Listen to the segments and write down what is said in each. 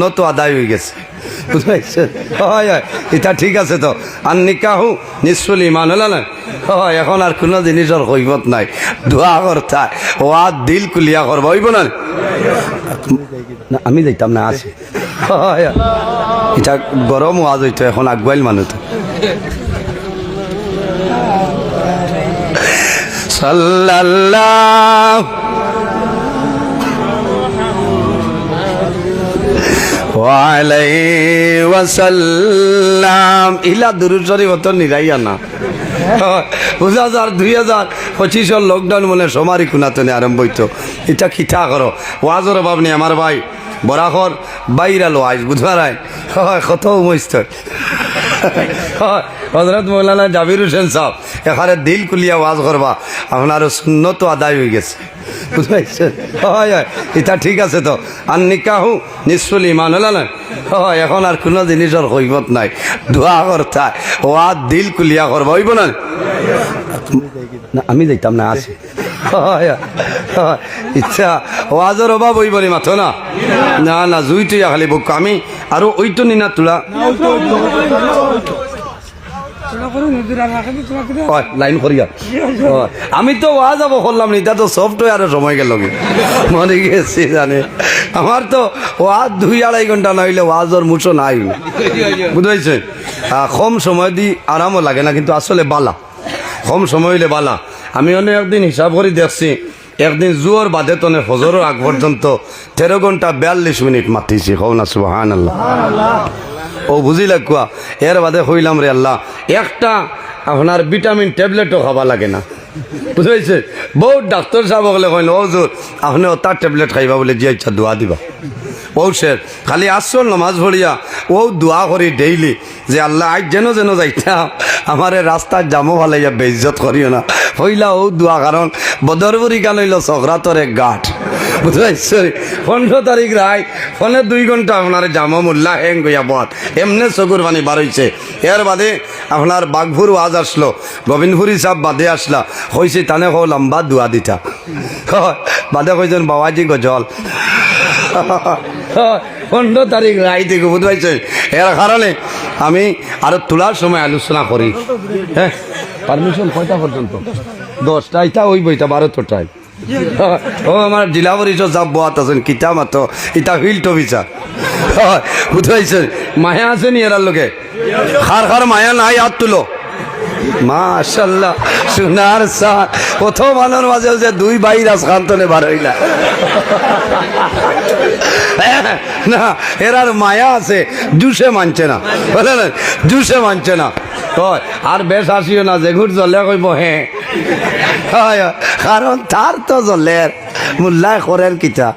নত আদায় হয়ে গেছে। হয় হয়। এটা ঠিক আছে তো। আর নিকাহু নিশ্চলি ইমান, হল না? হয়, এখন আর কোনো জিনিসের কৈবত নাই। দোয়া করতা ও আর দিল কুলিয়া করব হইব না? আমি যাইতাম না, আছে। হয়। এটা গরম ওয়াজ হইতো, এখন আগুয়াইল মানুষ তো সাল্লাল্লাহ ওয়াসাল্লাম দুই লকডাউন মনে কুনাতনে আরম্ভ হইতো। এটা কিঠা করো? ওয়াজর অভাব নেই আমার ভাই। বরাখর বাইরালো আইস বুধবার আই হয় কত উমস্ত হয় হজরত মৌলানা জাবির হোসেন সাহ এখানে দিল কুলিয়া ওয়াজ করবা আপনার শূন্য আদায় হয়ে গেছে। বুঝতে হয় হয়, এটা ঠিক আছে তো। আর নিকাহু নিশ্চলি ইমান হল না? হয়, এখন আর কোনো জিনিসের কৈবত নাই। দোয়া করতা ও আর দিল কুলিয়া করবা, হইব না? আমি যাইতাম না, আছে। ইচ্ছা, ওয়াজের অভাব হইব মাথো না? না না জুই তুই খালি বুক, আমি আৰু ওইটো নিনা তোলা। লাইন করিয়া আমি তো ওয়া যাব করলাম নি তা তো সফটওয়্যারে সময় গেল মনে গেছি জানে। আমার তো ওয়াজ দুই আড়াই ঘণ্টা না হইলে ওয়াজর মুছো নাই। বুঝাইছে কম সময় দি আরামও লাগে না, কিন্তু আসলে বালা। কম সময় হইলে বালা। আমি অনেক একদিন হিসাব করে দেখছি। একদিন জুয়োর বাদে তনে ফজরের আগ পর্যন্ত তেরো ঘণ্টা বিয়াল্লিশ মিনিট মাতিছি কৌ না সুবাহান আল্লাহ ও বুঝিলে কুয়া, এর বাদে হইলাম রে আল্লাহ, একটা আপনার ভিটামিন ট্যাবলেটও খাবা লাগে না। বুঝাইছে? বহুত ডাক্তার সাহেব হলে কইন ও জোর আপনি তার ট্যাবলেট খাইবা বলে যে ইচ্ছা দোয়া দিবা। ও স্যার খালি আসল নমাজ ভরিয়া ও দোয়া করি ডেইলি যে আল্লাহ আজ যেন যেন যাইতাম আমার রাস্তার জামো ভালাইয়া বেইজত করিও না। হইলা ও দোয়া কারণ বদরবুরি গান হইল সগরাতর এক গাঠ। বুঝতে পনেরো তারিখ রায় ফোনে দুই ঘণ্টা আপনার জামা মোল্লা হেং গইয়া বত এমনি চকুর পানি বার হইছে। এর বাদে আপনার বাঘপুর ওয়াজ আসলো গোবিন্দপুরি সাহ বাদে আসলা হয়েছে তানে হো লম্বা দোয়া দিতা। হয়, বাদে কইছেন বাবাজি গজল পনেরো তারিখ থেকে বুঝতে পারছেন এর কারণে আমি আরও তোলার সময় আলোচনা করি। হ্যাঁ? পারমিশন কয়টা পর্যন্ত? দশটা, এটা ওই বইটা বারোটায় ও, আমার ডিলাভারি পরিষদ যাব বাত আছেন, কিতা মাত্র ইটা হুইল টবিচা। বুঝাইছেন মায়া আছে নি এরার লোকে খার খার মায়া নাই, হাত তুলো। মাশাল্লাহ সোনার সার প্রথম আলোর মাঝে যে দুই ভাই রাজকান্তনে বার হইলা। না এরার মায়া আছে জুসে মানছে না। বলে না জুসে মানছে না। কয় আর বেশ আসিও না যেঘুর জলে কইব হ্যাঁ হয়, হয়। কারণ তার তো জলের মূল্যায় করেন কিতা?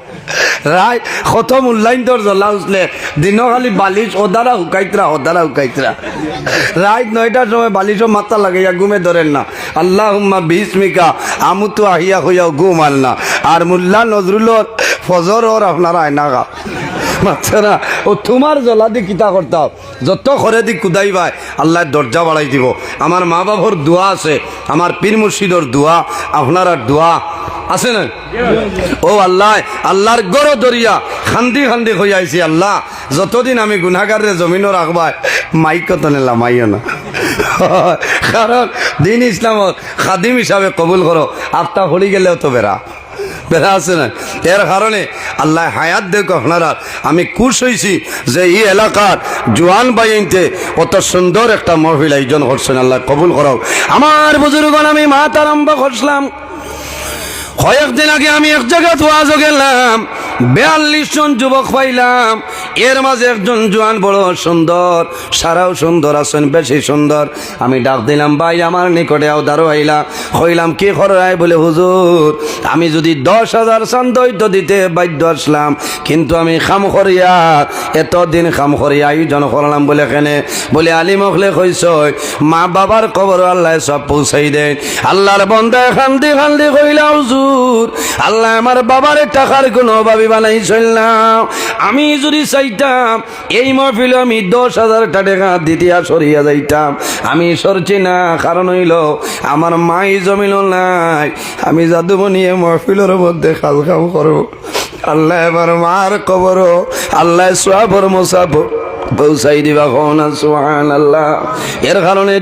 রায় কত মূল্যায়ন তোর জ্বলা উঠলে দিন খালি বালিশ ওদারা হুকাইতরা ওদারা হুকাইতরা রাত নয়টার সময় বালিশও মাথা লাগাইয়া ঘুমে ধরেন না। আল্লাহ বিস্মিকা আমু তো আহিয়া হইয়া ঘুম আল না। আর মুল্লা নজরুলর ফজর ওর আপনারা আয়না গা না ও তোমার দি কিতা করতাম যত করে দি কুদাই ভাই আল্লাহ দরজা বাড়াই দিব। আমার মা বাবার দোয়া আছে আমার পীর মুর্শিদর দোয়া আপনার দোয়া আছে না? ও আল্লাহ, আল্লাহর গড় দরিয়া খান্দি খান্দি হয়ে আইছি আল্লাহ। যতদিন আমি গুনাগারে জমিনও রাখবাই মাইক তো নেলা মাইও না। কারণ দিন ইসলামত খাদিম হিসাবে কবুল করো আফতা হলি গেলেও তো বেড়া বেড়া আছে না? এর কারণে আল্লাহ হায়াত দেখ আপনারা আমি খুশ হয়েছি যে এই এলাকার জোয়ান বাইনতে অত সুন্দর একটা মহিল আয়োজন করছেন আল্লাহ কবুল করো আমার বুজুর্গন আমি মাত আরম্ভ করছিলাম কয়েকদিন আগে আমি এক জায়গায় ওয়াজও গেলাম। বিয়াল্লিশ জন যুবক পাইলাম। এর মাঝে একজন জোয়ান বড় সুন্দর, সারাও সুন্দর আছেন বেশি সুন্দর। আমি ডাক দিলাম, ভাই, আমার নিকটে দাঁড়ো আইলা। হইলাম কি খরাই বলে, হুজুর, আমি যদি দশ হাজার চান্দৈত দিতে বাধ্য আসলাম, কিন্তু আমি খাম করিয়া এতদিন খাম করিয়া আয়োজন করলাম বলে কেনে? বলে আলী মখলে কইস মা বাবার কবর আল্লাহ সব পৌঁছাই দেন। আল্লাহর বন্দায় খান্দি খান্দি কইলা, হুজুর, আল্লাহ আমার বাবার টাকার কোনো অভাবী বানাই চললাম আমি যদি চাইতাম, এই আমি দশ হাজার টাকা দ্বিতীয় সরিয়া যাইতাম। আমি সরছি না, কারণ হইল আমার মাই জমিল নাই। আমি এই মহফিলের মধ্যে খাল খাম করব। আল্লাহ এবার মার কবর, আল্লাহ পৌঁছাই দিবা আল্লাহ এর কারণে